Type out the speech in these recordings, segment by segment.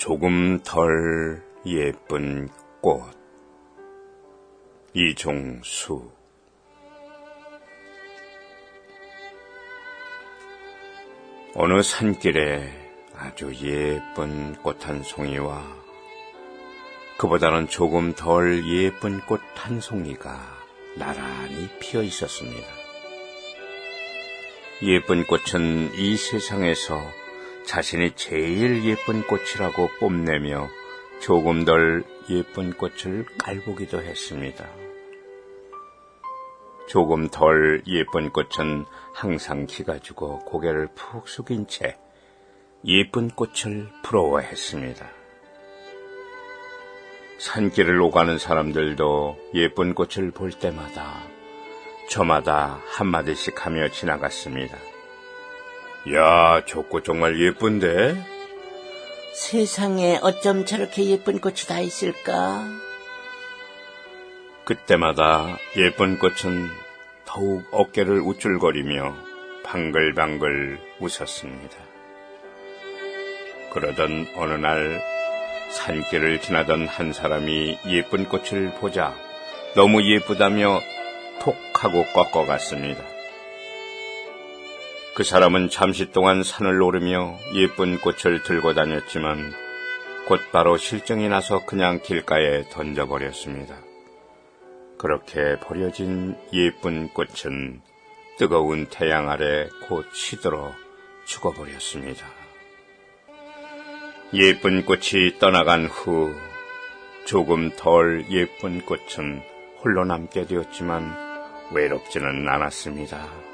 조금 덜 예쁜 꽃 이종수 어느 산길에 아주 예쁜 꽃 한 송이와 그보다는 조금 덜 예쁜 꽃 한 송이가 나란히 피어 있었습니다. 예쁜 꽃은 이 세상에서 자신이 제일 예쁜 꽃이라고 뽐내며 조금 덜 예쁜 꽃을 깔보기도 했습니다. 조금 덜 예쁜 꽃은 항상 키가 주고 고개를 푹 숙인 채 예쁜 꽃을 부러워했습니다. 산길을 오가는 사람들도 예쁜 꽃을 볼 때마다 저마다 한마디씩 하며 지나갔습니다. 야, 저 꽃 정말 예쁜데? 세상에 어쩜 저렇게 예쁜 꽃이 다 있을까? 그때마다 예쁜 꽃은 더욱 어깨를 우쭐거리며 방글방글 웃었습니다. 그러던 어느 날 산길을 지나던 한 사람이 예쁜 꽃을 보자 너무 예쁘다며 톡 하고 꺾어갔습니다. 그 사람은 잠시 동안 산을 오르며 예쁜 꽃을 들고 다녔지만 곧바로 실증이 나서 그냥 길가에 던져버렸습니다. 그렇게 버려진 예쁜 꽃은 뜨거운 태양 아래 곧 시들어 죽어버렸습니다. 예쁜 꽃이 떠나간 후 조금 덜 예쁜 꽃은 홀로 남게 되었지만 외롭지는 않았습니다.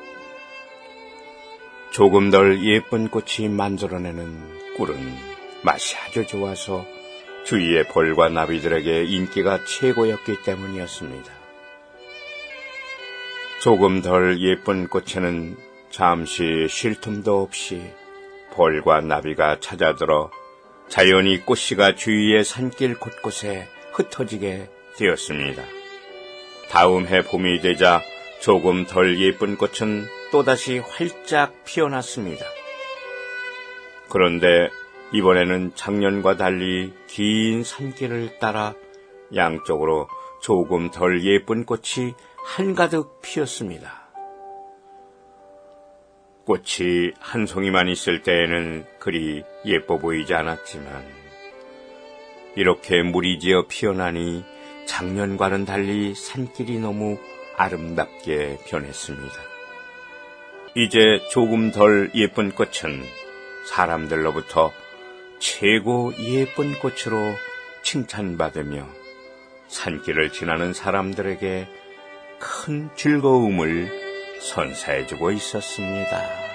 조금 덜 예쁜 꽃이 만들어내는 꿀은 맛이 아주 좋아서 주위의 벌과 나비들에게 인기가 최고였기 때문이었습니다. 조금 덜 예쁜 꽃에는 잠시 쉴 틈도 없이 벌과 나비가 찾아들어 자연히 꽃씨가 주위의 산길 곳곳에 흩어지게 되었습니다. 다음 해 봄이 되자 조금 덜 예쁜 꽃은 또다시 활짝 피어났습니다. 그런데 이번에는 작년과 달리 긴 산길을 따라 양쪽으로 조금 덜 예쁜 꽃이 한가득 피었습니다. 꽃이 한 송이만 있을 때에는 그리 예뻐 보이지 않았지만 이렇게 무리지어 피어나니 작년과는 달리 산길이 너무 아름답게 변했습니다. 이제 조금 덜 예쁜 꽃은 사람들로부터 최고 예쁜 꽃으로 칭찬받으며 산길을 지나는 사람들에게 큰 즐거움을 선사해주고 있었습니다.